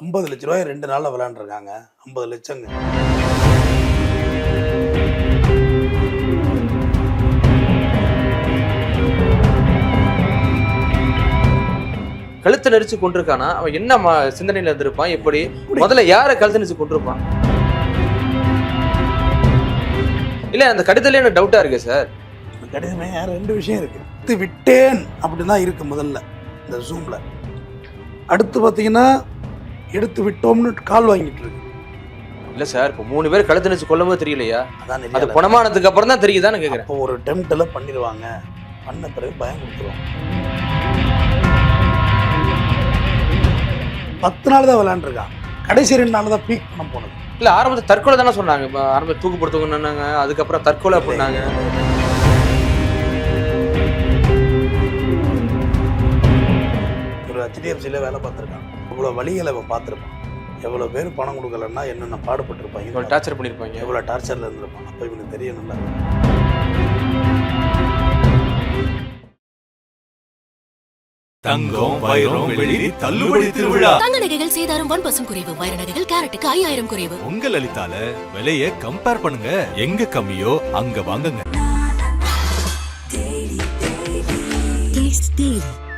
ஐம்பது லட்ச ரூபாய் ரெண்டு நாளில் விளாண்டுருக்காங்க ஐம்பது லட்சங்க. கழுத்து நெரிச்சு கொண்டிருக்கானா? அவன் என்ன சிந்தனையில இருந்திருப்பான்? எப்படி? முதல்ல யார கழுத்து நெரிச்சு கொண்டிருப்பான்? இல்ல அந்த கடிதத்துல எனக்கு டவுட்டா இருக்கு சார் கடிதமே ரெண்டு விஷயம் இருக்கு. எடுத்து விட்டேன் அப்படின்னு தான் இருக்கு முதல்ல இந்த ஜூமில் அடுத்து பார்த்தீங்கன்னா எடுத்து விட்டோம்னு கால் வாங்கிட்டு இருக்கு. இல்ல சார் இப்போ மூணு பேர் கழுத்து நெரிச்சு கொல்லும் போது தெரியலையா? அதான் அது புணமானதுக்கு அப்புறம் தான் தெரியுதான்னு கேக்குறேன். அப்போ ஒரு டெம்ட்டில் பண்ணிடுவாங்க. பண்ண பிறகு பயம் கொடுத்துருவாங்க பத்து நாள் தான் விளாண்டுருக்கான் கடைசி ரெண்டு நாள் தான் பீக் பண்ண போனது. இல்ல ஆரம்பத்துல தற்கொலை தானே சொன்னாங்க. இப்ப ஆரம்பத்துல தூக்குப்படுத்தவங்க அதுக்கப்புறம் தற்கொலை பண்ணாங்க. ஒரு ஹெச்டிஎஃப்சியில் வேலை பார்த்துருக்கான். இவ்வளோ வழிகளை அவன் பார்த்துருப்பான்? எவ்வளோ பேர் பணம் கொடுக்கலன்னா என்னென்ன பாடுபட்டிருப்பான்? இவ்வளவு டார்ச்சர் பண்ணிருப்பாங்க? எவ்வளோ டார்ச்சரில் இருந்திருப்பான்? அப்போ இவனுக்கு தெரியணும்ல. தங்கம் வைரம் வெள்ளி தள்ளுபடி திருவிழா. தங்க நகைகள் சேதாரம் ஒன் பர்சன்ட் குறைவு வைர நகைகள் கேரட்டுக்கு ஐயாயிரம் குறைவு. உங்க லலிதால விலைய கம்பேர் பண்ணுங்க. எங்க கம்மியோ அங்க வாங்குங்க.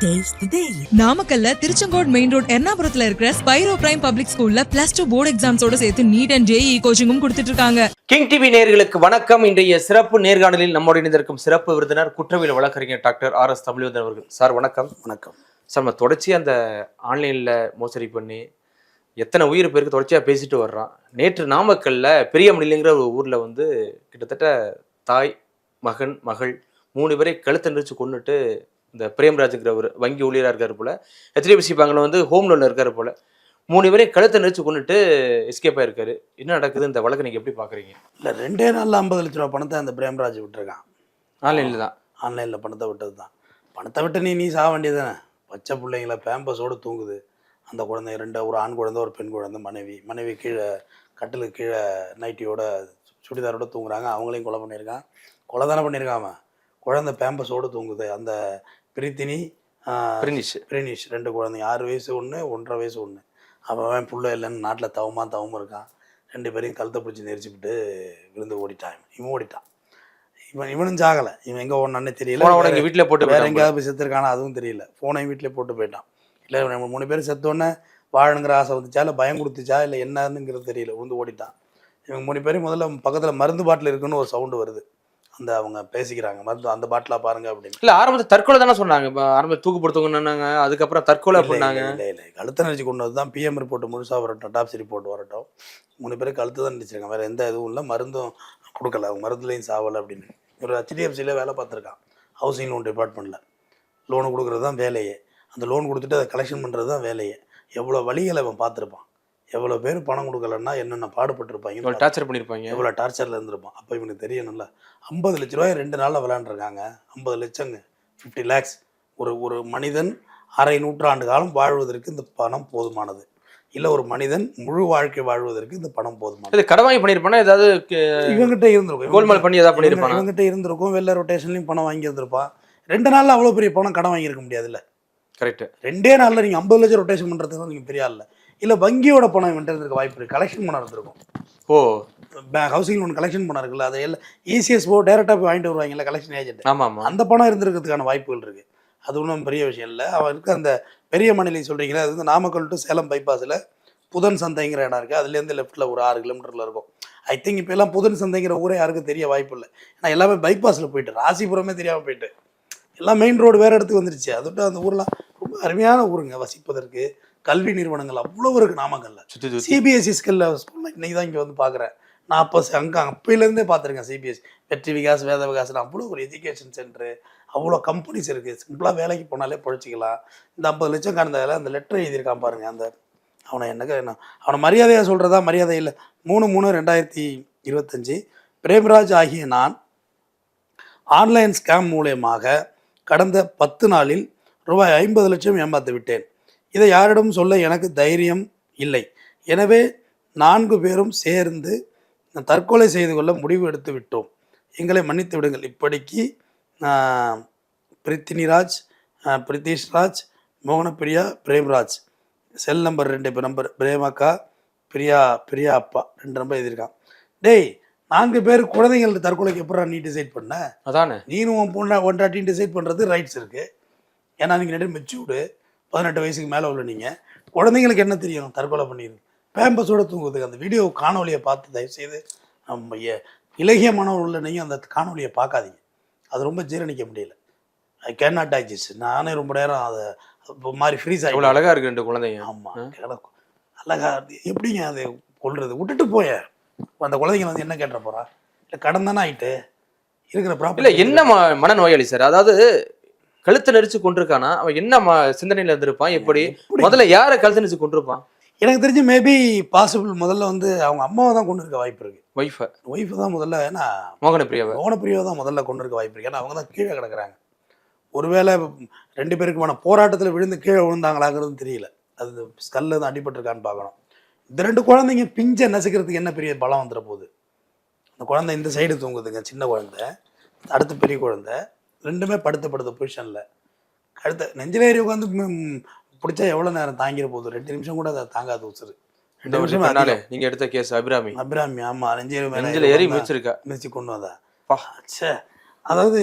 நாமக்கல்ல திருச்செங்கோடு மெயின் ரோட் எர்ணாபுரத்துல இருக்கிற ஸ்பைரோ பிரைம் பப்ளிக் ஸ்கூல்ல பிளஸ் டூ போர்டு எக்ஸாம்ஸோட சேர்த்து நீட் அண்ட் ஜேஇ கோச்சிங்கும் கொடுத்துட்டு இருக்காங்க. கிங் டிவி நேயர்களுக்கு வணக்கம். இன்றைய சிறப்பு நேர்காணலில் நம்மோடு இணைந்திருக்கும் சிறப்பு விருந்தினர் குற்றவியல் வழக்கறிஞர் டாக்டர் ஆர் எஸ் தமிழ்வந்தன் அவர்கள். சார் வணக்கம். வணக்கம். சார் நம்ம தொடர்ச்சி அந்த ஆன்லைனில் மோசடி பண்ணி எத்தனை உயிர் பேருக்கு தொடர்ச்சியாக பேசிட்டு வர்றான். நேற்று நாமக்கல்ல பெரியமணிலிங்கிற ஒரு ஊரில் வந்து கிட்டத்தட்ட தாய் மகன் மகள் மூணு பேரை கழுத்து நெரிச்சு கொண்டுட்டு இந்த பிரேம்ராஜுங்கிற ஒரு வங்கி ஊழியராக இருக்காரு போல. ஹெச்டிஎஃப்சி பேங்கில் வந்து ஹோம் லோனில் இருக்காரு போல. மூணு பேரை கழுத்தை நெரிச்சு கொண்டுட்டு எஸ்கேப் ஆயிருக்காரு. என்ன நடக்குது? இந்த வழக்கு நீங்கள் எப்படி பார்க்குறீங்க இல்லை ரெண்டே நாளில் ஐம்பது லட்ச ரூபா பணத்தை அந்த பிரேம்ராஜ் விட்டுருக்கான். ஆன்லைனில் தான். ஆன்லைனில் பணத்தை விட்டது தான். பணத்தை விட்டு நீ நீ சாக வேண்டியதுதானே? பச்சை பிள்ளைங்கள பேம்பஸோடு தூங்குது. அந்த குழந்தை ரெண்டு ஒரு ஆண் குழந்தை ஒரு பெண் குழந்தை மனைவி. மனைவி கீழே கட்டிலுக்கு கீழே நைட்டியோட சுடிதாரோட தூங்குறாங்க. அவங்களையும் கொலை பண்ணியிருக்கான். கொலை தானே பண்ணியிருக்கான் குழந்தை பேம்பஸோடு தூங்குது. அந்த பிரித்தினி ஆஹ், பிரினிஷ். பிரினிஷ் ரெண்டு குழந்தைங்க. ஆறு வயசு ஒன்று ஒன்றரை வயசு ஒன்று அவன் அவன் புள்ள இல்லைன்னு நாட்டில் தவமா தவமா இருக்கான். ரெண்டு பேரையும் கழுத்தை பிடிச்சி நெரிச்சுக்கிட்டு விழுந்து ஓடிட்டான் இவன். இவன் ஓடிட்டான். இவன் இவனும் சாகலை இவன் எங்கே ஓடினான்னு தெரியல. உடனே வீட்டில் போட்டு வேற எங்கேயாவது போய் செத்துருக்கானா அதுவும் தெரியல. ஃபோனையும் வீட்டிலே போட்டு போயிட்டான். இல்லை நம்ம மூணு பேர் செத்தோன்னே வாழணுங்கிற ஆசை வந்துச்சா இல்லை பயம் கொடுத்துச்சா இல்லை என்னன்னுங்கிறது தெரியல. விழுந்து ஓடிட்டான். இவங்க மூணு பேரும் முதல்ல பக்கத்தில் மருந்து பாட்டில் இருக்குன்னு ஒரு சவுண்டு வருது. அந்த அவங்க பேசிக்கிறாங்க. மருந்து அந்த பாட்டிலாக பாருங்க அப்படின்னு. இல்ல ஆரம்பத்துல தற்கொலை தானே சொன்னாங்க. இப்ப ஆரம்பத்துல தூக்குப்படுத்தவங்க அதுக்கப்புறம் தற்கொலை பண்ணாங்க இல்லை இல்லை கழுத்தை நினச்சி கொண்டு வந்து தான் பிஎம் ரிப்போர்ட் முழுசாக வரட்டும் டாப்ஸ் ரிப்போர்ட் வரட்டும். மூணு பேரும் கழுத்து தான் நினச்சிருக்காங்க வேறு எந்த இதுவும் இல்லை. மருந்தும் கொடுக்கல. அவங்க மருந்துலையும் சாவலை அப்படின்னு. ஒரு ஹெச்டிஎஃப்சியில் வேலை பார்த்துருக்கான். ஹவுசிங் லோன் டிபார்ட்மெண்ட்டில் லோனு கொடுக்குறது தான் வேலையே. அந்த லோன் கொடுத்துட்டு அதை கலெக்ஷன் பண்ணுறது தான் வேலையே. எவ்வளோ வழிகளை அவன் பார்த்துருப்பான். எவ்வளோ பேர் பணம் கொடுக்கலன்னா என்னென்ன பாடுபட்டிருப்பாங்க டார்ச்சர் பண்ணிருப்பாங்க. எவ்வளோ டார்ச்சரில் இருந்திருப்பான் அப்போ இவனுக்கு தெரியணும்ல. ஐம்பது லட்ச ரூபாய் ரெண்டு நாளில் விளாண்டுருக்காங்க ஐம்பது லட்சங்க. ஃபிஃப்டி லேக்ஸ் ஒரு ஒரு மனிதன் அரை நூற்றாண்டு காலம் வாழ்வதற்கு இந்த பணம் போதுமானது. இல்லை ஒரு மனிதன் முழு வாழ்க்கை வாழ்வதற்கு இந்த பணம் போதுமானது. இது கடன் வாங்கி பண்ணிருப்பானா ஏதாவது இவங்கிட்ட இருந்திருக்கும். கோல்மால் பண்ணி ஏதாவது பண்ணிருப்பானா இவங்கிட்ட இருந்திருக்கும். வெள்ள ரொட்டேஷன்லையும் பணம் வாங்கி இருந்திருப்பான் ரெண்டு நாளில் அவ்வளோ பெரிய பணம் கடன் வாங்கியிருக்க முடியாதுல்ல. கரெக்ட் ரெண்டே நாளில் நீங்கள் ஐம்பது லட்சம் ரொட்டேஷன் பண்ணுறதுக்கு நீங்கள் பெரிய ஆள் இல்லை வங்கியோட பணம் இவன்ட்டு இருந்திருக்க வாய்ப்பு இருக்குது கலெக்ஷன் பண்ண இருந்திருக்கும். ஓ. ஹவுசிங் லோன் கலெக்ஷன் பண்ண இருக்குல்ல அதை எல்லாம் இசிஎஸ் போ டேரெக்டாக போய் வாங்கிட்டு வருவாங்கல்ல கலெக்ஷன் ஏஜென்ட் ஆமா ஆமா அந்த பணம் இருந்திருக்கிறதுக்கான வாய்ப்புகள் இருக்குது அது ஒன்றும் பெரிய விஷயம் இல்லை. அவருக்கு அந்த பெரிய மணிலை சொல்கிறீங்களா அது வந்து நாமக்கல் டு சேலம் பைபாஸில் புதன் சந்தைங்கிற இடம் இருக்குது அதுலேருந்து லெஃப்ட்டில் ஒரு ஆறு கிலோமீட்டரில் இருக்கும். ஐ திங்க் இப்போ எல்லாம் புதன் சந்தைங்கிற ஊரே யாருக்கும் தெரிய வாய்ப்பு இல்லை. ஏன்னா எல்லாமே பைபாஸில் போயிட்டு ராசிபுரமே தெரியாமல் போயிட்டு. எல்லாம் மெயின் ரோடு வேறு இடத்துக்கு வந்துருச்சு. அது விட்டு அந்த ஊர்லாம் ரொம்ப அருமையான ஊருங்க வசிப்பதற்கு. கல்வி நிறுவனங்கள் அவ்வளோ இருக்குது நாமக்கல்ல. சிபிஎஸ்சி ஸ்கூலில் ஸ்கூலில் இன்னைக்கு தான் இங்கே வந்து பார்க்குறேன் நான் அப்போ அங்கே அப்பையிலேருந்தே பார்த்துருக்கேன் சிபிஎஸ்சி வெற்றி விகாஸ் வேத விகாஸ்னு அவ்வளோ ஒரு எஜுகேஷன் சென்டரு அவ்வளோ கம்பெனிஸ் இருக்குது சிம்பிளாக வேலைக்கு போனாலே பொழைச்சிக்கலாம். இந்த ஐம்பது லட்சம் கடந்ததில் அந்த லெட்டர் எழுதியிருக்கான் பாருங்க அந்த அவனை என்னங்க என்ன அவனை மரியாதையாக சொல்கிறதா மரியாதை இல்லை. மூணு மூணு ரெண்டாயிரத்தி இருபத்தஞ்சி. பிரேம்ராஜ் ஆகிய நான் ஆன்லைன் ஸ்கேம் மூலயமாக கடந்த பத்து நாளில் ரூபாய் ஐம்பது லட்சம் ஏமாந்து விட்டேன் இதை யாரிடம் சொல்ல எனக்கு தைரியம் இல்லை. எனவே நான்கு பேரும் சேர்ந்து தற்கொலை செய்து கொள்ள முடிவு எடுத்து விட்டோம். எங்களை மன்னித்து விடுங்கள். இப்படிக்கு பிரித்தினிராஜ் பிரித்திஷ்ராஜ் மோகனப்பிரியா பிரேம்ராஜ். செல் நம்பர் ரெண்டு இப்போ நம்பர் பிரேமாக்கா பிரியா பிரியா அப்பா ரெண்டு நம்பர் எழுதியிருக்கான். டேய் நான்கு பேர் குழந்தைகள் தற்கொலைக்கு எப்பறம் நீ டிசைட் பண்ண? அதானே. நீனும் உன் பொண்ணா ஒன்றாட்டியும் டிசைட் பண்ணுறது ரைட்ஸ் இருக்குது ஏன்னா நீங்கள் ரெண்டு மெச்சூர்டு பதினெட்டு வயசுக்கு மேலே உள்ள நீங்கள் குழந்தைங்களுக்கு என்ன தெரியும்? தற்கொலை பண்ணிடு பேம்பஸோட தூங்குறதுக்கு அந்த வீடியோ காணொலியை பார்த்து தயவுசெய்து நம்ம இலகிய உள்ள நீங்கள் அந்த காணொலியை பார்க்காதீங்க. அது ரொம்ப ஜீரணிக்க முடியல. ஐ கேன் நாட் டைஜஸ்ட் நானே ரொம்ப நேரம் அதை மாதிரி ஃப்ரீஸ் ஆகி அழகா இருக்கு ரெண்டு குழந்தைங்க. ஆமாம் கிடக்கும் அழகா எப்படிங்க அதை கொள்றது விட்டுட்டு போய. அந்த குழந்தைங்க வந்து என்ன கேட்ட போறா? இல்லை கடன் தானே ஆயிட்டு இருக்கிற இல்ல ப்ராப்ளம் என்ன ம- மனநோயாளி சார்? அதாவது கழுத்தை நெரிச்சு கொண்டிருக்கானா? அவன் என்ன சிந்தனையில இருந்திருப்பான்? எப்படி? முதல்ல யார கழுத்தை நெரிச்சு கொண்டிருப்பான்? எனக்கு தெரிஞ்சு மேபி பாசிபிள் முதல்ல வந்து அவங்க அம்மாவை தான் கொண்டு இருக்க வாய்ப்பு இருக்கு. ஒய்ஃப ஒய்ஃபு தான் முதல்ல ஏன்னா மோகன பிரியாவை மோகனப்பிரியாவை தான் முதல்ல கொண்டு இருக்க வாய்ப்பு இருக்கு. ஏன்னா அவங்க தான் கீழே கிடக்குறாங்க. ஒருவேளை ரெண்டு பேருக்குமான போராட்டத்தில் விழுந்து கீழே விழுந்தாங்களாங்கிறது தெரியல. அது ஸ்கல்ல தான் அடிபட்டிருக்கான்னு பார்க்கணும். இந்த ரெண்டு குழந்தைங்க பிஞ்சை நசுக்கிறதுக்கு என்ன பெரிய பலம் வந்துட போகுது? அந்த குழந்தை இந்த சைடு தூங்குதுங்க சின்ன குழந்தை. அடுத்து பெரிய குழந்தை. ரெண்டுமே படுத்த படுத்த பொசிஷனில் கழுத்த நெஞ்சிலேறி உட்காந்து பிடிச்சா எவ்வளோ நேரம் தாங்கிட போகுது? ரெண்டு நிமிஷம் கூட அதை தாங்காது உசுறு. ரெண்டு நிமிஷம் நீங்க எடுத்த கேஸ் அபிராமி. அபிராமி ஆமா நெஞ்சில நெஞ்சில ஏறி மிதிச்சிருக்கா மிதிச்சு கொண்டு வந்தா. ச்சே அதாவது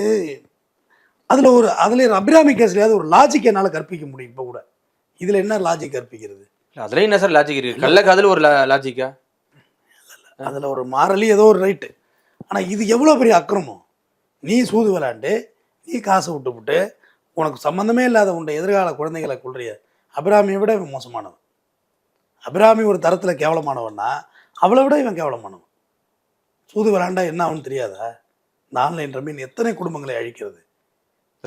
அதுல ஒரு அதுல அபிராமி கேஸ்லயாவது ஒரு லாஜிக் என்னால கற்பிக்க முடியும் இப்ப கூட. இதுல என்ன லாஜிக் கற்பிக்கிறது? அதுலயும் என்ன சார் லாஜிக் இருக்கு? கள்ள காதல் ஒரு லாஜிக்கா அதுல ஒரு மாறலி ஏதோ ஒரு ரைட்டு ஆனா இது எவ்வளவு பெரிய அக்கிரமம்? நீ சூது விளையாண்டு நீ காசை விட்டுப்புட்டு உனக்கு சம்மந்தமே இல்லாத உன்னை எதிர்கால குழந்தைகளை கொள்றிய அபிராமியை விட இவன் மோசமானவன். அபிராமி ஒரு தரத்துல கேவலமானவன்னா அவளை விட இவன் கேவலமானவன். சூது விளையாண்டா என்ன ஆகும்னு தெரியாதா? இந்த ஆன்லைன் ரம்மீன் எத்தனை குடும்பங்களை அழிக்கிறது?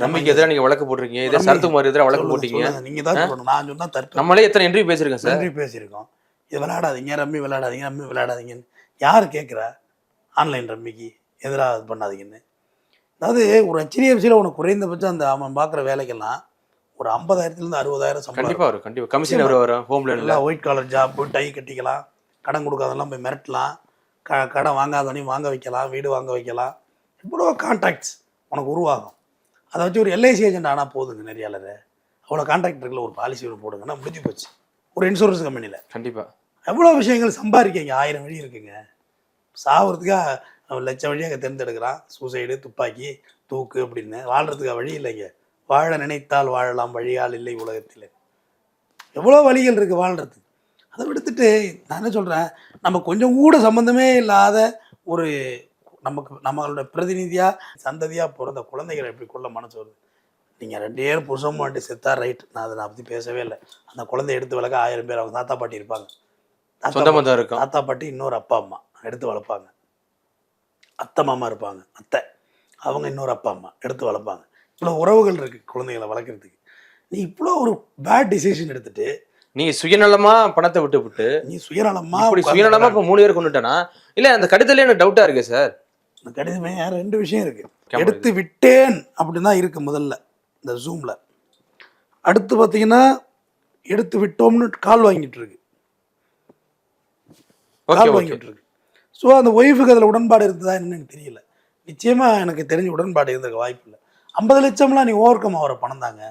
ரம்மிக்கு எதிராக நீங்க வழக்கு போட்டிருக்கீங்க. இதே. சரத்குமார் எதிராக வழக்கு போட்டீங்க. நீங்க தான் சொல்லணும். நான் சொன்னா தற்ப நம்மளே எத்தனை இன்டர்வியூ பேசியிருக்கேன் சார்? நன்றி பேசியிருக்கோம். இது விளையாடாதீங்க ரம்மி விளையாடாதீங்க ரம்மி விளையாடாதீங்கன்னு. யார் கேட்குறா? ஆன்லைன் ரம்மிக்கு எதிராக இது பண்ணாதீங்கன்னு. அதாவது ஒரு ஹெச்டிஎஃப்சியில் உனக்கு குறைந்தபட்சம் அந்த அவன் பார்க்குற வேலைக்கெல்லாம் ஒரு ஐம்பதாயிரத்துலேருந்து அறுபதாயிரம் சம்பளம் கண்டிப்பா வரும் கண்டிப்பா. கமிஷன் வரும்? ஹோம் எல்லாம் ஒயிட் காலர் ஜாப் டை கட்டிக்கலாம் கடன் கொடுக்காதெல்லாம் போய் மிரட்டலாம் க கடன் வாங்காதவனையும் வாங்க வைக்கலாம் வீடு வாங்க வைக்கலாம். இவ்வளோ கான்டாக்ட்ஸ் உனக்கு உருவாகும். அதை வச்சு ஒரு எல்ஐசி ஏஜென்ட் ஆனால் போதுங்க நிறையாளர் அவ்வளோ கான்டாக்ட் இருக்குல்ல ஒரு பாலிசி ஒன்று போடுங்கன்னா முடிஞ்சு போச்சு. ஒரு இன்சூரன்ஸ் கம்பெனியில் கண்டிப்பா. எவ்வளோ விஷயங்கள் சம்பாதிக்கங்க? ஆயிரம் வழி இருக்குங்க. சாவறதுக்காக அவன் லட்சம் வழியாக தேர்ந்தெடுக்கிறான். சூசைடு துப்பாக்கி தூக்கு அப்படின்னு. வாழ்கிறதுக்காக வழி இல்லைங்க. வாழ நினைத்தால் வாழலாம் வழியால் இல்லை உலகத்தில். எவ்வளோ வழிகள் இருக்குது வாழ்கிறதுக்கு அதை விடுத்துட்டு நான் என்ன சொல்கிறேன் நம்ம கொஞ்சம் கூட சம்மந்தமே இல்லாத ஒரு நமக்கு நம்மளோட பிரதிநிதியாக சந்ததியாக பிறந்த குழந்தைகளை எப்படி கொள்ள மனசு வருது? நீங்கள் ரெண்டு பேரும் புருஷம் மாட்டி செத்தா ரைட். நான் அதை நான் பற்றி பேசவே இல்லை. அந்த குழந்தைய எடுத்து வளர்க்க ஆயிரம் பேர் அவங்க தாத்தா பாட்டி இருப்பாங்க. தாத்தா பாட்டி இன்னொரு அப்பா அம்மா. எடுத்து வளர்ப்பாங்க. அத்தை மாமா இருப்பாங்க. அத்தை. அவங்க இன்னொரு அப்பா அம்மா. எடுத்து வளர்ப்பாங்க. இவ்வளோ உறவுகள் இருக்கு குழந்தைகளை வளர்க்குறதுக்கு. நீ இவ்வளோ ஒரு பேட் டிசிஷன் எடுத்துட்டு நீங்க சுயநலமா பணத்தை விட்டு விட்டு நீ சுயநலமா இப்படி உட்கார்ந்து சுயநலமா. இப்ப மூணு பேர் கொண்டுட்டேனா? இல்ல அந்த கடிதத்துல எனக்கு டவுட்டா இருக்கு சார் இந்த கடிதமே ரெண்டு விஷயம் இருக்கு. எடுத்து விட்டேன் அப்படின்னு தான் இருக்கு முதல்ல இந்த ஜூம்ல அடுத்து பார்த்தீங்கன்னா எடுத்து விட்டோம்னு கால் வாங்கிட்டு இருக்கு. கால் வாங்கிட்டு இருக்கு. ஸோ அந்த ஒய்ஃபுக்கு அதில் உடன்பாடு இருந்ததா என்னன்னு எனக்கு தெரியல. நிச்சயமா எனக்கு தெரிஞ்ச உடன்பாடு இருந்திருக்க வாய்ப்பு இல்லை. ஐம்பது லட்சம்லாம் நீ ஓவர் கம் ஆகிற பணம் தாங்க.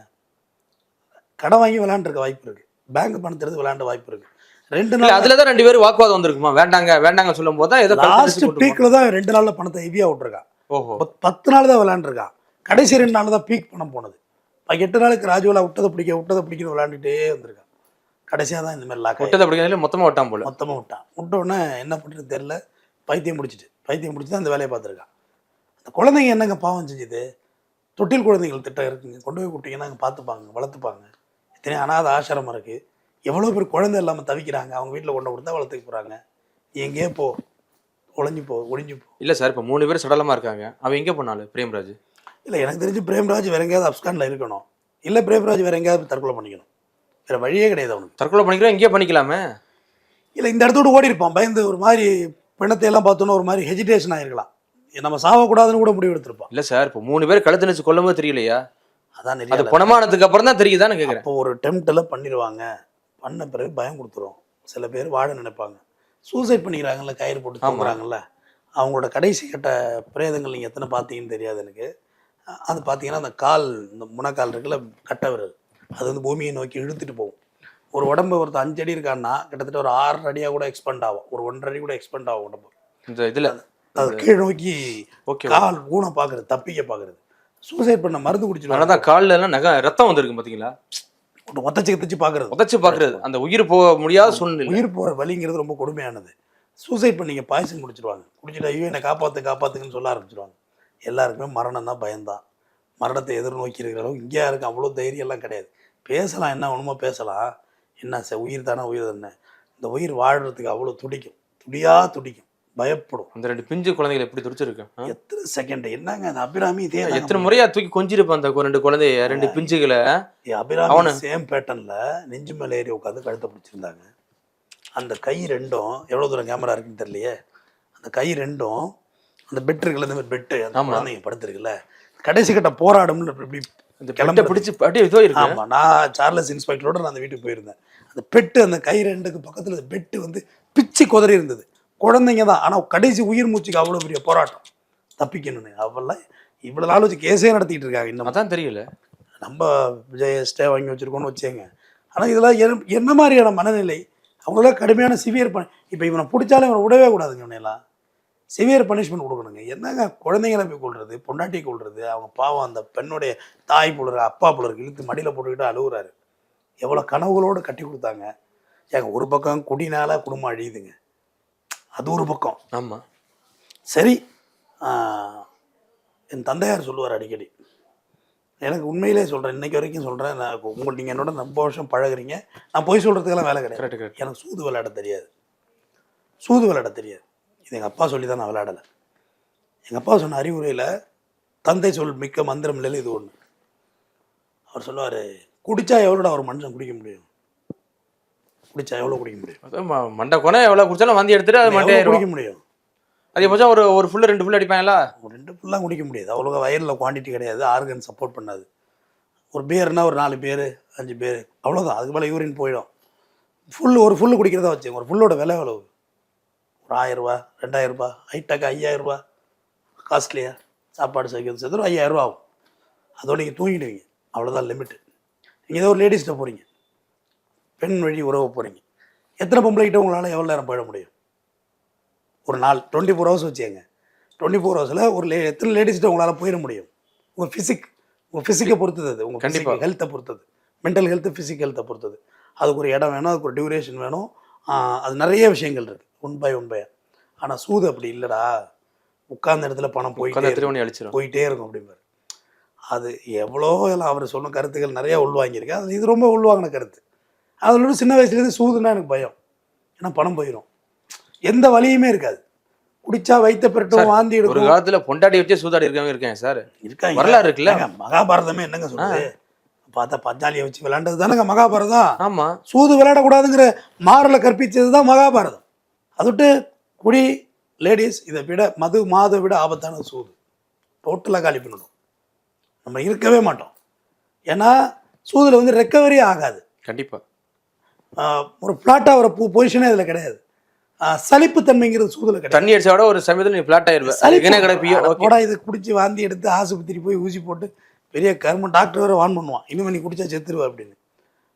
கடன் வாங்கி விளையாண்டுருக்க வாய்ப்பு இருக்கு. பேங்க் பணத்தை எடுத்து விளையாண்ட வாய்ப்பு இருக்கு. ரெண்டு நாள் அதுலதான் ரெண்டு பேரும் வாக்குவாதம் வந்திருக்குமா? வேண்டாங்க வேண்டாங்க சொல்லும் போது தான் ஏதோ லாஸ்ட். பீக்ல தான் ரெண்டு நாள்ல பணத்தை ஹெவியா விட்டுருக்கான் ஓஹோ. பத்- பத்து நாள் தான் விளையாண்டுருக்கான் கடைசி ரெண்டு நாள் தான் பீக் பணம் போனது. எட்டு நாளுக்கு ராஜுவலா விட்டதை பிடிக்க விட்டதை பிடிக்கணும் விளையாண்டுட்டே வந்திருக்கான் கடைசியாக தான் இந்த மாதிரி லாக் விட்டதை பிடிக்கிறதுல மொத்தமா விட்டான் போல. மொத்தமாக விட்டான். விட்ட உடனே என்ன பண்ணுறது தெரில பைத்தியம் முடிச்சிட்டு பைத்தியம் முடிச்சு தான் அந்த வேலையை பார்த்துருக்கான் அந்த குழந்தைங்க என்னங்க பாவம் செஞ்சுது? தொட்டில் குழந்தைகள் திட்டம் இருக்குங்க. கொண்டு போய் விட்டீங்கன்னா அங்கே பார்த்துப்பாங்க வளர்த்துப்பாங்க. இத்தனை அனாத ஆசிரமம் இருக்குது எவ்வளோ பேர் குழந்தை இல்லாமல் தவிக்கிறாங்க? அவங்க வீட்டில் கொண்டு கொடுத்தா வளர்த்துக்க போகிறாங்க நீ எங்கேயோ போ. ஒளிஞ்சு போ ஒளிஞ்சு போ. இல்ல சார் இப்ப மூணு பேர் சடலமா இருக்காங்க. அவன் எங்க போனாலும்? பிரேம்ராஜ். இல்லை எனக்கு தெரிஞ்சு பிரேம்ராஜ் வேற எங்கேயாவது அப்ஸ்கானில் இருக்கணும். இல்லை பிரேம்ராஜ் வேற எங்கேயாவது தற்கொலை பண்ணிக்கணும். வேற வழியே கிடையாது அவனுக்கு. தற்கொலை பண்ணிக்கிறோம் இங்கேயே பண்ணிக்கலாமே. இல்லை இந்த இடத்தோட ஓடி இருப்பான் பயந்து ஒரு மாதிரி பிணத்தை எல்லாம் பார்த்தோன்னா ஒரு மாதிரி ஹெஜிடேஷன் ஆயிருக்கலாம். நம்ம சாவக்கூடாதுன்னு கூட முடிவு எடுத்திருப்பான் இல்ல சார் இப்போ மூணு பேர் கழுத்து நெரிச்சு கொல்லும் போது தெரியலையா? அதான் அது நிறைய பணமானதுக்கு அப்புறம் தான் தெரியுதான்னு கேக்குறேன். அப்போ ஒரு டெம்ப்டில் பண்ணிடுவாங்க. பண்ண பிறகு பயம் கொடுத்துரும். சில பேர் வாழ நினைப்பாங்க. சூசைட் பண்ணிக்கிறாங்கல்ல கயிறு போட்டு. தூங்குறாங்கல்ல. அவங்களோட கடைசி கட்ட பிரேதங்கள் நீங்கள் எத்தனை பார்த்தீங்கன்னு தெரியாது எனக்கு. அது பார்த்தீங்கன்னா அந்த கால் இந்த முனக்கால் இருக்குல்ல கட்ட விரல் அது வந்து பூமியை நோக்கி இழுத்துட்டு போகும். ஒரு உடம்பு ஒருத்தர் அஞ்சு அடி இருக்கான்னா கிட்டத்தட்ட ஒரு ஆறு அடியாக கூட எக்ஸ்பெண்ட் ஆகும். ஒரு ஒன்றரை அடி கூட எக்ஸ்பெண்ட் ஆகும் உடம்பு. இந்த இதுல? அது கீழ் நோக்கி ஓகே கால் ஊனை பார்க்கறது தப்பிக்க பார்க்கறது சூசைட் பண்ண மருந்து குடிச்சிருவாங்க அதனாலதான் கால்ல எல்லாம் நகை ரத்தம் வந்திருக்கு பாத்தீங்களா? ஒத்தச்சு கத்தச்சு பார்க்கறது உதச்சு பாக்குறது. அந்த உயிர் போக முடியாத சூழ்நிலை. உயிர் போகிற வலிங்கிறது ரொம்ப கொடுமையானது. சூசைட் பண்ணிங்க பாய்சன் குடிச்சிருவாங்க. குடிச்சிட்டு ஐயோ என்னை காப்பாற்று காப்பாற்றுங்கன்னு சொல்ல ஆரம்பிச்சிருவாங்க. எல்லாருக்குமே மரணம் தான் பயம்தான் மரணத்தை எதிர்நோக்கி இருக்கிற அளவுக்கு இங்கே யாருக்கு அவ்வளோ தைரியம் எல்லாம் கிடையாது. பேசலாம் என்ன ஒன்றுமோ பேசலாம். என்ன சார் உயிர் தானே உயிர் தானே? இந்த உயிர் வாழ்கிறதுக்கு அவ்வளோ துடிக்கும். துடியா துடிக்கும். பயப்படும். அந்த ரெண்டு பிஞ்சு குழந்தைகள் எப்படி துடிச்சிருக்கு? எத்தனை செகண்ட் என்னங்க அந்த அபிராமி இதே எத்தனை முறையா தூக்கி கொஞ்சிருப்பான் அந்த ரெண்டு குழந்தைய ரெண்டு பிஞ்சுகளை? அபிராமி சேம் பேட்டர்னில் நெஞ்சு மேலே ஏறி உட்காந்து கழுத்தை பிடிச்சிருந்தாங்க. அந்த கை ரெண்டும் எவ்வளோ தூரம் கேமரா இருக்குன்னு தெரியலையே? அந்த கை ரெண்டும் அந்த பெட் இருக்குல்ல இந்த மாதிரி பெட்டு அந்த. குழந்தைங்க படுத்துருக்குல்ல? கடைசி கட்ட போராடும்னு இப்படி அந்த. பெட்டை பிடிச்சு அப்படியே இதோ இருக்கு. ஆமா நான் சார்லஸ் இன்ஸ்பெக்டரோட நான் அந்த வீட்டுக்கு போயிருந்தேன். அந்த பெட்டு அந்த கை ரெண்டுக்கு பக்கத்துல பெட்டு வந்து பிச்சு குதறி இருந்தது. குழந்தைங்க தான். ஆனா கடைசி உயிர் மூச்சுக்கு அவ்வளவு பெரிய போராட்டம். தப்பிக்கணும்னு. அவெல்லாம் இவ்வளவு நாள் வச்சு கேஸே நடத்திட்டு இருக்காங்க இன்னும். அதான் தெரியல. நம்ம விஜய் ஸ்டே வாங்கி வச்சிருக்கோம்னு வச்சேங்க ஆனால் இதெல்லாம் என்ன- மாதிரியான மனநிலை? அவங்களாம் கடுமையான சிவியர் பணி இப்போ இவனை பிடிச்சாலும் இவனை விடவே கூடாதுங்க இவனையெல்லாம். சிவியர் பனிஷ்மெண்ட் கொடுக்கணுங்க. என்னங்க குழந்தைங்களை போய் கொள்றது பொண்டாட்டி கொள்றது அவங்க பாவம் அந்த பெண்ணுடைய தாய் புலர் அப்பா புலருக்கு இழுத்து மடியில் போட்டுக்கிட்டு அழுகுறாரு எவ்வளோ கனவுகளோடு கட்டி கொடுத்தாங்க. ஏங்க ஒரு பக்கம் குடினால குடும்பம் அழியுதுங்க. அது ஒரு பக்கம். ஆமா. சரி என் தந்தையார் சொல்லுவார் அடிக்கடி. எனக்கு உண்மையிலே சொல்கிறேன் இன்னைக்கு வரைக்கும் சொல்கிறேன் நான் உங்கள் நீங்கள் என்னோட ரொம்ப வருஷம் பழகுறீங்க. நான் போய் சொல்கிறதுக்கெல்லாம் வேலை கிடையாது. எனக்கு சூது விளையாட தெரியாது. சூது விளையாட தெரியாது. இது எங்கள் அப்பா சொல்லி தான் நான் விளையாடலை. எங்கள் அப்பா சொன்ன அறிவுரையில் தந்தை சொல் மிக்க மந்திரம் இல்லைல்ல இது ஒன்று அவர் சொல்லுவார் குடிச்சா எவ்வளோடா ஒரு மனுஷன் குடிக்க முடியும்? குடிச்சா எவ்வளோ குடிக்க முடியும்? மண்டை கொனை எவ்வளவு குடிச்சாலும் வாந்தி எடுத்துட்டு அது மண்டை எவ்வளோ குடிக்க முடியும்? அதிகபட்சம் ஒரு ஒரு ஃபுல்லு ரெண்டு ஃபுல் அடிப்பாங்களா ஒரு ரெண்டு ஃபுல்லாக குடிக்க முடியாது. அவ்வளோ வயலில் குவான்டிட்டி கிடையாது. ஆர்கன் சப்போர்ட் பண்ணாது. ஒரு பேர்னா ஒரு நாலு பேர் அஞ்சு பேர் அவ்வளோதான் அதுக்கு மேலே யூரின் போயிடும். ஃபுல் ஒரு ஃபுல்லு குடிக்கிறதா வச்சுங்க ஒரு ஃபுல்லோட விலை எவ்வளவு? ஒரு ஆயிரரூபா ரெண்டாயிரரூபா ஹைட்டாக்கு ஐயாயிரரூபா காஸ்ட்லியாக சாப்பாடு சேர்க்கிறது சேர்த்து ஐயாயிரரூபா ஆகும். அதோட நீங்கள் தூங்கிடுவீங்க. அவ்வளோதான் லிமிட்டு நீங்கள் ஏதோ ஒரு லேடிஸ்கிட்ட போகிறீங்க பெண் வழி உறவு போகிறீங்க எத்தனை பொம்பளை கிட்ட உங்களால் எவ்வளோ நேரம் போயிட முடியும்? ஒரு நாள் டுவெண்ட்டி ஃபோர் ஹவர்ஸ் வச்சுக்கங்க. டுவெண்ட்டி ஃபோர் ஹவர்ஸில் ஒரு லே எத்தனை லேடிஸ்ட்டு உங்களால் போயிட முடியும்? உங்கள் ஃபிசிக் உங்கள் ஃபிசிக்கை பொறுத்தது அது. உங்கள் கண்டிப்பா. கண்டிப்பாக ஹெல்த்தை பொறுத்தது. மென்டல் ஹெல்த்து ஃபிசிக் ஹெல்த்தை பொறுத்தது. அதுக்கு ஒரு இடம் வேணும் அதுக்கு ஒரு டியூரேஷன் வேணும். அது நிறைய விஷயங்கள் இருக்குது ஒன் பை ஒன் பை ஆனால் சூது அப்படி இல்லைடா. உட்கார்ந்த இடத்துல பணம் போயிட்டே அழிச்சிரும். போயிட்டே இருக்கும் அப்படிம்பாரு. அது எவ்வளோ எல்லாம் அவர் சொன்ன கருத்துக்கள் நிறைய உள்வாங்கியிருக்கேன் அது இது ரொம்ப உள்வாங்கின கருத்து. அதில் சின்ன வயசுலேருந்து சூதுன்னா எனக்கு பயம். ஏன்னா பணம் போயிடும் எந்த வழியுமே இருக்காது. குடிச்சா வைத்த பெருட்டும் வாந்தி ஒரு எடுக்கும் காலத்துல பொண்டாட்டி வச்சே சூதாடி இருக்கவங்க இருக்கேன் சார். இருக்காங்க. வரலாறு இருக்குல்ல? மகாபாரதமே என்னங்க சொல்லுது பார்த்தா பஞ்சாலியை வச்சு விளையாண்டது தானேங்க மகாபாரதம். ஆமா. சூது விளையாடக்கூடாதுங்கிற மாறல கற்பிச்சது தான் மகாபாரதம். அது விட்டு குடி லேடிஸ் இதை விட மது மாதை விட ஆபத்தான சூது. டோட்டலாக காலி பண்ணிடும் நம்ம இருக்கவே மாட்டோம். ஏன்னா சூதில் வந்து ரெக்கவரி ஆகாது. கண்டிப்பா. ஆஹ் ஒரு ஃப்ளாட்டாக ஒரு பொசிஷனே இதில் கிடையாது. ஆஹ் சலிப்புத்தன்மைங்கிறது சூதில் கிடையாது. தண்ணி அடிச்சா ஒரு சமயத்துல நீ பிளாட் ஆயிருவ. சலிப்பு. என்ன கிடப்பியோ? அட ஓகே. போடா இது குடிச்சு வாந்தி எடுத்து ஆஸ்பத்திரி போய் ஊசி போட்டு பெரிய கர்ம டாக்டர் வேற வான் பண்ணுவான். இனிமே நீ குடிச்சா செத்துருவ அப்படின்னு.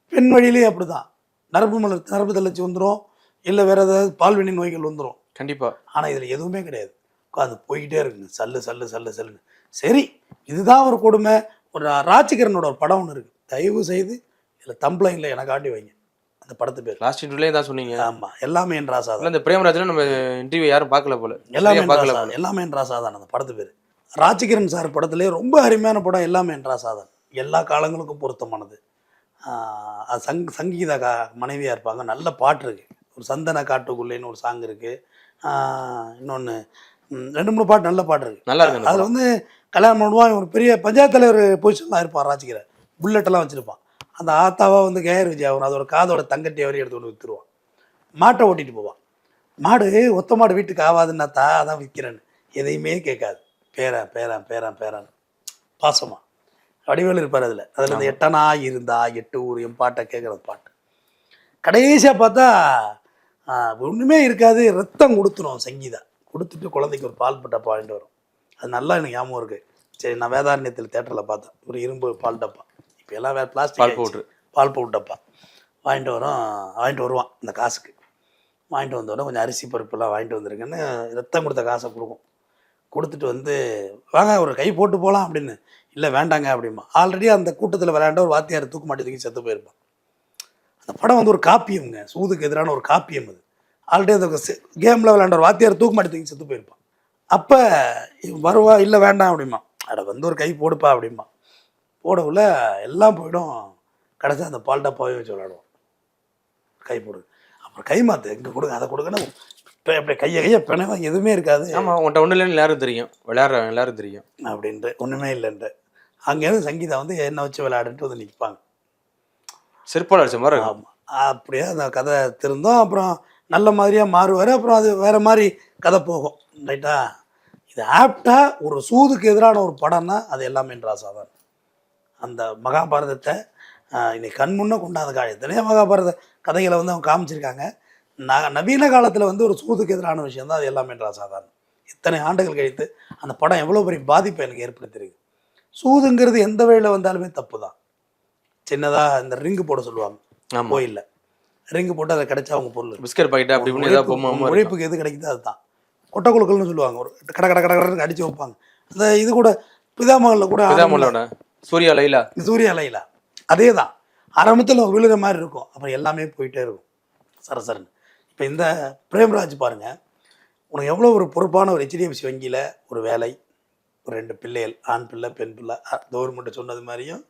பெண் வழியிலேயே அப்படிதான். நரம்பு மலர் நரம்பு தளர்ச்சி வந்துடும் இல்லை வேற ஏதாவது பால்வினை நோய்கள் வந்துடும் கண்டிப்பா. ஆனால் இதில் எதுவுமே கிடையாது. உட்காந்து போய்கிட்டே இருக்குங்க. சல்லு சல்லு சல்லு சல்லுன்னு. சரி இதுதான் ஒரு கொடுமை. ஒரு ராஜ்கிரனோட ஒரு படம் ஒன்று இருக்குது தயவு செய்து இதில் தம்ப்ளைனில் எனக்காண்டி வைங்க. அந்த படத்து பேர். லாஸ்ட் இன்டர்வியூலே தான் சொன்னீங்க. ஆமாம் எல்லாமே என் ராசாதான் இல்ல இந்த பிரேமராஜ்ல நம்ம இன்டர்வியூ யாரும் பார்க்கல போல. எல்லாமே பார்க்கல எல்லாமே என்றா சாதான் அந்த படத்து பேர். ராஜகிரண் சார் படத்திலே ரொம்ப அருமையான படம் எல்லாமே என்றா சாதான் எல்லா காலங்களுக்கும் பொருத்தமானது. சங் சங்கீதா மனைவியாக இருப்பாங்க. நல்ல பாட்டு இருக்கு. ஒரு சந்தன காட்டுக்குள்ளேன்னு ஒரு சாங் இருக்கு. இன்னொன்று ரெண்டு மூணு பாட்டு நல்ல பாட்டு இருக்கு. நல்லா இருக்கு அந்த அதில் வந்து கல்யாணம் பண்ணுவான் ஒரு பெரிய பஞ்சாயத்து தலைவர் பொசிஷன்லாம் இருப்பான் ராஜகிரன் புல்லட்டெல்லாம் வச்சுருப்பான். அந்த ஆத்தாவா வந்து கேஆர் விஜய் அவன் அதோட காதோட தங்கட்டி அவரே எடுத்து கொண்டு விற்றுருவான் மாட்டை ஓட்டிட்டு போவான். மாடு ஒத்த மாடு வீட்டுக்கு ஆகாதுன்னா தா அதான் விற்கிறேன்னு எதையுமே கேட்காது. பேரன் பேரன் பேரன் பேரன் பாசமா. வடிவேலு இருப்பார் அதில். அதில் இந்த எட்டனா இருந்தா எட்டு ஊர் என் பாட்டை கேட்குறது பாட்டு. கடைசியாக பார்த்தா ஒண்ணுமே இருக்காது. ரத்தம் கொடுத்துரும் சங்கீதா. கொடுத்துட்டு குழந்தைக்கு ஒரு பால் பட்டப்பா வாங்கிட்டு வரும். அது நல்லா எனக்கு ஞாபகம் இருக்கு. சரி நான் வேதாரண்யத்தில் தேட்டரில் பார்த்தேன். ஒரு இரும்பு பால் டப்பா. இப்போ எல்லாம் வேறு பால் பிளாஸ்டிக். பால் பவுடர் டப்பா. வாங்கிட்டு வரோம். வாங்கிட்டு வருவான் இந்த காசுக்கு. வாங்கிட்டு வந்தோடனே கொஞ்சம் அரிசி பருப்புலாம் வாங்கிட்டு வந்திருக்குன்னு ரத்தம் கொடுத்த காசை கொடுக்கும். கொடுத்துட்டு வந்து வாங்க ஒரு கை போட்டு போகலாம் அப்படின்னு. இல்லை வேண்டாங்க அப்படிம்பா ஆல்ரெடி அந்த கூட்டத்தில் விளையாண்ட ஒரு வாத்தியார் தூக்கு மாட்டி தூக்கி செத்து போயிருப்பான். அந்த படம் வந்து ஒரு காப்பியம்ங்க. சூதுக்கு எதிரான ஒரு காப்பியம் அது. ஆல்ரெடி அந்த கேமில் விளையாண்ட ஒரு வாத்தியார் தூக்கு மாட்டி தூக்கி செத்து போயிருப்பான். அப்போ வருவா? இல்லை வேண்டாம் அப்படிமா அட வந்து ஒரு கை போடுப்பா அப்படிம்பா போடவுல எல்லாம் போயிடும். கடைசி அந்த பால் டப்பாவே வச்சு விளையாடுவோம் கை போடு. அப்புறம் கை மாற்று எங்கே கொடுங்க அதை கொடுக்கணும் இப்போ அப்படி கையை கையை பிணவா? எதுவுமே இருக்காது. ஆமா உன்ட்ட ஒண்ணு இல்லைன்னு எல்லாரும் தெரியும். விளையாடுறவங்க எல்லாரும் தெரியும். அப்படின்ட்டு ஒன்றுமே இல்லைன்ட்டு. அங்கேருந்து சங்கீதா வந்து என்ன வச்சு விளையாடுன்ட்டு வந்து நிற்பாங்க செருப்பால் அடிச்ச மாதிரி ஆமாம் அப்படியே அந்த கதை திருந்தோம். அப்புறம் நல்ல மாதிரியாக மாறுவார். அப்புறம் அது வேறு மாதிரி கதை போகும். ரைட்டா? இது ஆப்டாக ஒரு சூதுக்கு எதிரான ஒரு படம்னா அது எல்லாமே ராசாதான். அந்த மகாபாரதத்தை இன்னைக்கு கண் முன்னே கொண்டாத காலம் எத்தனையோ மகாபாரத கதைகளை வந்து அவங்க காமிச்சிருக்காங்க. ந நவீன காலத்தில் வந்து ஒரு சூதுக்கு எதிரான விஷயம் தான் அது எல்லாமே ராசாதான். இத்தனை ஆண்டுகள் கழித்து அந்த படம் எவ்வளோ பெரிய பாதிப்பை எனக்கு ஏற்படுத்தியிருக்கு. சூதுங்கிறது எந்த வழியில் வந்தாலுமே தப்பு தான் சின்னதாக இந்த ரிங்கு போட சொல்லுவாங்க. கோயிலில். ரிங்கு போட்டு அதை கிடைச்சா அவங்க பொருள். பிஸ்கட் பாக்கெட் அப்படி இப்படி. உழைப்புக்கு எது கிடைக்குதோ அதுதான். கொட்டை குழுக்கள்னு சொல்லுவாங்க. ஒரு கட கட கட கடன்னு அடிச்சு வைப்பாங்க. அந்த இது கூட பிதாமகளில் கூட பிதாமல்லோட சூர்யா லைலா? சூரிய அலையில அதே தான் ஆரம்பத்தில் விழுகிற மாதிரி இருக்கும். அப்புறம் எல்லாமே போயிட்டே இருக்கும். சரசரன்னு. இப்போ இந்த பிரேம்ராஜ் பாருங்க. உனக்கு எவ்வளோ ஒரு பொறுப்பான ஒரு ஹெச்டிஎஃப்சி வங்கியில் ஒரு வேலை ஒரு ரெண்டு பிள்ளைகள் ஆண் பிள்ளை பெண் பிள்ளை கவர்மெண்ட் சொன்னது மாதிரியும்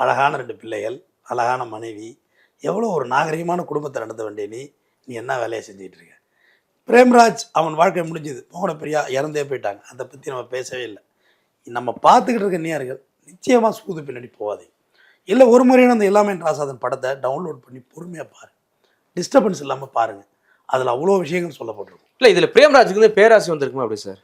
அழகான ரெண்டு பிள்ளைகள் அழகான மனைவி. எவ்வளோ ஒரு நாகரிகமான குடும்பத்தை நடத்த வேண்டிய நீ நீ என்ன வேலையை செஞ்சுட்டு இருக்க? பிரேம்ராஜ் அவன் வாழ்க்கை முடிஞ்சுது. மோகன பிரியா இறந்தே போயிட்டாங்க. அதை பற்றி நம்ம பேசவே இல்லை. நம்ம பார்த்துக்கிட்டு இருக்க நேர்கள் நிச்சயமாக சூது பின்னாடி போகாதீங்க இல்லை ஒரு முறையான அந்த எல்லாமே ராசாதன் படத்தை டவுன்லோட் பண்ணி பொறுமையாக பாரு டிஸ்டர்பன்ஸ் இல்லாமல் பாருங்கள் அதில் அவ்வளோ விஷயங்கள் சொல்லப்பட்டிருக்கும். இல்ல இதுல பிரேம்ராஜுக்கு வந்து பேராசி வந்திருக்குமா அப்படி சார்?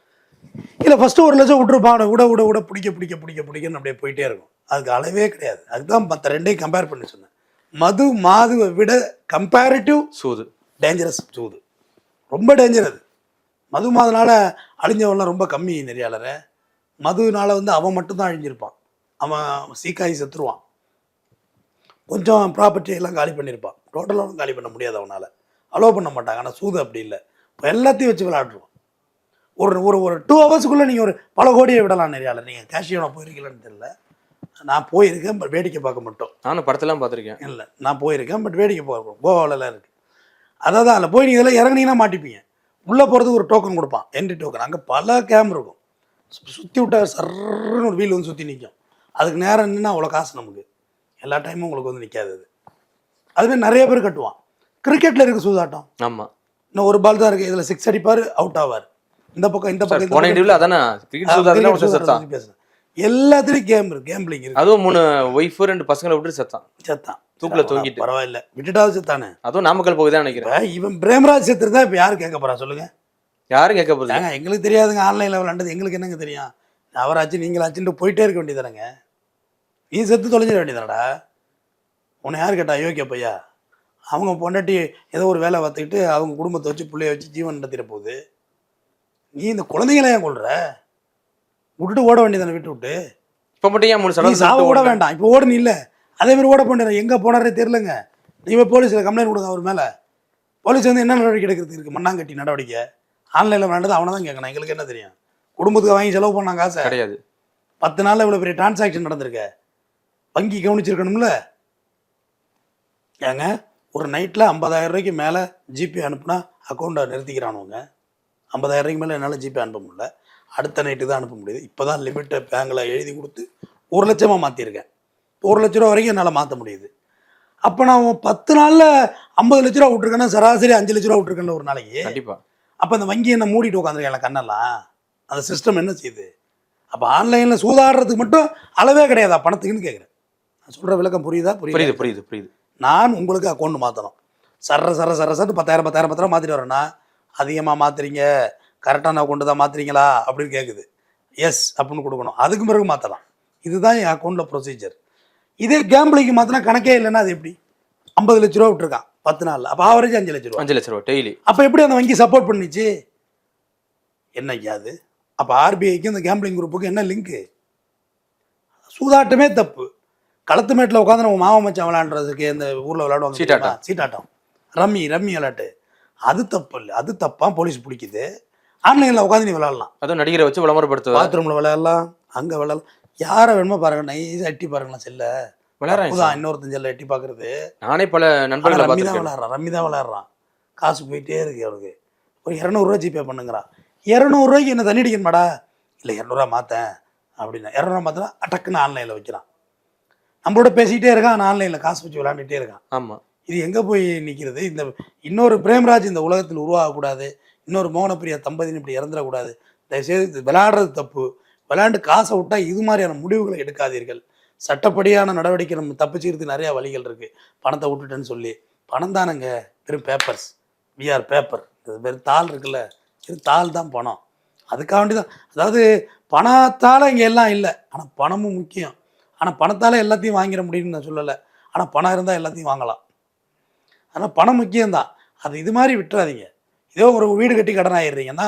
இல்லை ஃபஸ்ட்டு ஒரு லட்சம் விட்டுருப்பான். விட விட விட பிடிக்க பிடிக்க பிடிக்க பிடிக்கன்னு அப்படியே போயிட்டே இருக்கும். அதுக்கு அளவே கிடையாது. அதுதான் மற்ற ரெண்டையும் கம்பேர் பண்ணி சொன்னேன். மது மாதுவை விட கம்பேரிட்டிவ் சூது. டேஞ்சரஸ் சூது. ரொம்ப டேஞ்சர் அது. மது மாதனால அழிஞ்சவன்லாம் ரொம்ப கம்மி நெறியாளரை மதுனால வந்து அவன் மட்டும்தான் அழிஞ்சிருப்பான். அவன் சீக்காயி செத்துருவான். கொஞ்சம் ப்ராப்பர்ட்டி எல்லாம் காலி பண்ணியிருப்பான் டோட்டலாக காலி பண்ண முடியாது அவனால். அலோவ் பண்ண மாட்டாங்க. ஆனால் சூது அப்படி இல்லை. எல்லாத்தையும் வச்சு விளையாடுருவான் ஒரு ஒரு ஒரு டூ ஹவர்ஸுக்குள்ளே நீங்கள் ஒரு பல கோடியை விடலாம் நெறியாளர் நீங்கள் கேஷியோனா போயிருக்கீங்களான்னு தெரியல. நான் போயிருக்கேன் பட் வேடிக்கை பார்க்க மட்டும். நானும் படத்தெல்லாம் பார்த்திருக்கேன். இல்லை நான் போயிருக்கேன் பட் வேடிக்கை பார்க்கணும் கோவாலெலாம் இருக்குது அதாவது அதில் போய் நீங்கள் இதெல்லாம் இறங்குனீங்கன்னா மாட்டிப்பீங்க. உள்ளே போகிறதுக்கு ஒரு டோக்கன் கொடுப்பான் என்ட்ரி டோக்கன் அங்கே பல கேம் இருக்கும். சுற்றி விட்டா சர்ன்னு ஒரு வீல் வந்து சுற்றி நிற்கும் அதுக்கு நேரம் நின்னா அவ்வளோ காசு நமக்கு. எல்லா டைமும் உங்களுக்கு வந்து நிற்காது அது. அதுமாதிரி நிறைய பேர் கட்டுவான். கிரிக்கெட்டில் இருக்குது சூதாட்டம். ஆமா. இன்னும் ஒரு பால் தான் இருக்குது இதில் சிக்ஸ் அடிப்பார் அவுட் ஆவார். இந்த பக்கம் இந்த பக்கம் இந்த எல்லாத்துலேயும் கேம் இருக்கு கேம்பிளிங் இருக்கு. அதுவும் மூணு ஒய்ஃப் ரெண்டு பசங்களை விட்டு செத்தான். செத்தான். தூக்குல தொங்கிட்டு. பரவாயில்ல. விட்டுட்டாவது செத்தானே? அதுவும் நாமக்கல் பகுதி தான் நினைக்கிறேன். இவன் பிரேமராஜ் செத்துருந்தா இப்போ யாரு கேட்க போறா? சொல்லுங்க. யாரும் கேட்க போகுது ஏங்க எங்களுக்கு தெரியாதுங்க ஆன்லைனில் விளாண்டது எங்களுக்கு என்னங்க தெரியும்? அவராச்சு நீங்களாச்சுன்ட்டு போயிட்டே இருக்க வேண்டியதானங்க நீ செத்து தொலைஞ்சிட வேண்டியதானடா உன்னை யார் கேட்டா? யோக்கிய பையா அவங்க பொண்டாட்டி ஏதோ ஒரு வேலை பார்த்துக்கிட்டு அவங்க குடும்பத்தை வச்சு பிள்ளைய வச்சு ஜீவன் நடத்திட போகுது. நீ இந்த குழந்தைங்கள ஏன் கொள்ற விட்டுட்டு ஓட வேண்டியதானே விட்டு விட்டு? இப்ப மட்டும் ஏன் மூணு சடங்கு சாவ ஓடுன? வேண்டாம். இப்போ ஓடுனு இல்லை. அதே மாதிரி ஓட போனேன் எங்கே போனாரே தெரிலங்க நீங்க போலீஸில் கம்ப்ளைண்ட் கொடுங்க அவர் மேலே. போலீஸ் வந்து என்ன நடவடிக்கை எடுக்கிறது? இருக்கு மண்ணாங்கட்டி நடவடிக்கை. ஆன்லைனில் விளாண்டது அவனை தான் கேட்கணும் எங்களுக்கு என்ன தெரியும்? குடும்பத்துக்கு வாங்கி செலவு பண்ணாங்க காசை கிடையாது. பத்து நாளில் இவ்வளோ பெரிய டிரான்சாக்ஷன் நடந்திருக்க. வங்கி கவனிச்சிருக்கணும்ல. ஏங்க ஒரு நைட்டில் ஐம்பதாயிரம் ரூபாய்க்கு மேலே ஜிபே அனுப்புனா அக்கௌண்ட்டை நிறுத்திக்கிறானுங்க. ஐம்பதாயிரம் ரூபாய்க்கு மேலே என்னால் ஜிபே அனுப்ப முடியல. அடுத்த நைட்டு தான் அனுப்ப முடியுது. இப்போ தான் லிமிட்டை பேங்கில் எழுதி கொடுத்து ஒரு லட்சமாக மாற்றிருக்கேன் ஒரு லட்ச ரூபா வரைக்கும் என்னால் மாற்ற முடியுது. அப்போ நான் பத்து நாளில் ஐம்பது லட்ச ரூபா விட்ருக்கேன்னா சராசரி அஞ்சு லட்ச ரூபா விட்ருக்கேன்ல ஒரு நாளைக்கு. கண்டிப்பா. அப்போ அந்த வங்கி என்ன மூடிட்டு உட்காந்துருக்கேன் கண்ணெல்லாம்? அந்த சிஸ்டம் என்ன செய்யுது? அப்போ ஆன்லைனில் சூதாடுறதுக்கு மட்டும் அளவே கிடையாதா. பணத்துக்குன்னு கேட்குறேன் நான் சொல்கிற விளக்கம் புரியுதா? புரியுது. புரியுது புரியுது புரியுது. நான் உங்களுக்கு அக்கௌண்ட் மாற்றணும் சர்ற சர்ற சர்ற சட்டு பத்தாயிரம் பத்தாயிரம் பத்தாயிரம் மாற்றிட்டு வரேன்னா அதிகமாக மாற்றுறீங்க கரெக்டான அக்கௌண்ட்டு தான் மாற்றுறீங்களா அப்படின்னு கேட்குது எஸ் அப்படின்னு கொடுக்கணும். அதுக்கு பிறகு மாற்றலாம் இதுதான் என் அக்கௌண்ட்டில் ப்ரொசீஜர் இதே கேம்பிளிக்கு மாற்றினா கணக்கே இல்லைன்னா அது எப்படி? ஐம்பது லட்ச ரூபா விட்டுருக்கான் பத்து நாளில். அப்போ ஆவரேஜ் அஞ்சு லட்ச ரூபா அஞ்சு லட்ச ரூபா டெய்லி அப்போ எப்படி அந்த வங்கி சப்போர்ட் பண்ணிச்சு? என்ன ஐயா அது? அப்போ ஆர்பிஐக்கு இந்த கேம்பிளிங் குரூப்புக்கு என்ன லிங்க்கு சூதாட்டமே தப்பு. களத்து மேட்டில் உட்காந்து நம்ம மாமா மச்சான் விளையாடுறதுக்கு இந்த ஊரில் விளையாடுவாங்க சீட்டாட்டம். சீட்டாட்டம். ரம்மி ரம்மி விளையாட்டு. அது தப்பு இல்லை. அது தப்பா போலீஸ் பிடிக்குது. ஆன்லைனில் உட்காந்து நீ விளையாடலாம். அதுவும் நடிகரை வச்சு விளம்பரப்படுத்துவார் பாத்ரூமில் விளையாடலாம் அங்கே விளையாடலாம். யாரை வேணுமோ பாருங்க நைஸாக எட்டி பாருங்களேன் செல்ல. விளையாடுறாங்க தான் இன்னொருத்தன் செல்ல எட்டி பார்க்கறது நானே பல நண்பர்களை ரம்மி தான் விளையாடுறான் ரம்மி தான் விளையாடுறான். காசு போயிட்டே இருக்கு அவனுக்கு. ஒரு இரநூறுவா ஜிபே பண்ணுங்கிறான். இரநூறுவாய்க்கு என்ன தண்ணி அடிக்கணுமாடா? இல்லை இரநூறுவா மாற்றேன் அப்படின்னா. இரநூறுவா மாற்றினா டக்குன்னு ஆன்லைனில் வைக்கிறான். நம்மளோட பேசிக்கிட்டே இருக்கான் ஆனால் ஆன்லைனில் காசு வச்சு விளையாண்டுட்டே இருக்கான். ஆமா. இது எங்கே போய் நிற்கிறது இந்த இன்னொரு பிரேம்ராஜ் இந்த உலகத்தில் உருவாகக்கூடாது. இன்னொரு மோகனப்பிரியா தம்பதின்னு இப்படி இறந்துடக்கூடாது. தயவுசெய்து விளையாடுறது தப்பு. விளையாண்டு காசை விட்டால் இது மாதிரியான முடிவுகளை எடுக்காதீர்கள். சட்டப்படியான நடவடிக்கை நம்ம தப்பிச்சுக்கிறதுக்கு நிறையா வழிகள் இருக்குது பணத்தை விட்டுட்டேன்னு சொல்லி. பணம் தானங்க. வெறும் பேப்பர்ஸ் விஆர் பேப்பர் இது வெறும் தாள் இருக்குல்ல. வெறும் தாள் தான் பணம். அதுக்காக வேண்டி தான் அதாவது பணத்தால் இங்கே எல்லாம் இல்லை. ஆனால் பணமும் முக்கியம். ஆனால் பணத்தால் எல்லாத்தையும் வாங்கிட முடியும்னு நான் சொல்லலை. ஆனால் பணம் இருந்தால் எல்லாத்தையும் வாங்கலாம். ஆனால் பணம் முக்கியம்தான். அது இது மாதிரி விட்டுறாதீங்க. இதோ ஒரு வீடு கட்டி கடன் ஆகிடுறீங்கன்னா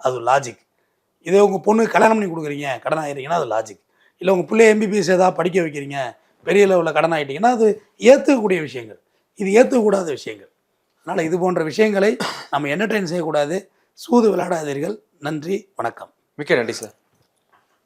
அது லாஜிக் இதே உங்கள் பொண்ணு கல்யாணம் பண்ணி கொடுக்குறீங்க கடன் ஆயிடுறீங்கன்னா அது லாஜிக் இல்லை உங்கள் பிள்ளை எம்பிபிஎஸ் ஏதாவது படிக்க வைக்கிறீங்க பெரிய லெவலில் கடன் ஆகிட்டீங்கன்னா அது ஏற்றுக்கக்கூடிய விஷயங்கள். இது ஏற்றுக்கூடாத விஷயங்கள். அதனால் இது போன்ற விஷயங்களை நம்ம என்டர்டெயின் செய்யக்கூடாது. சூது விளையாடாதீர்கள். நன்றி வணக்கம். மிக்க நன்றி சார்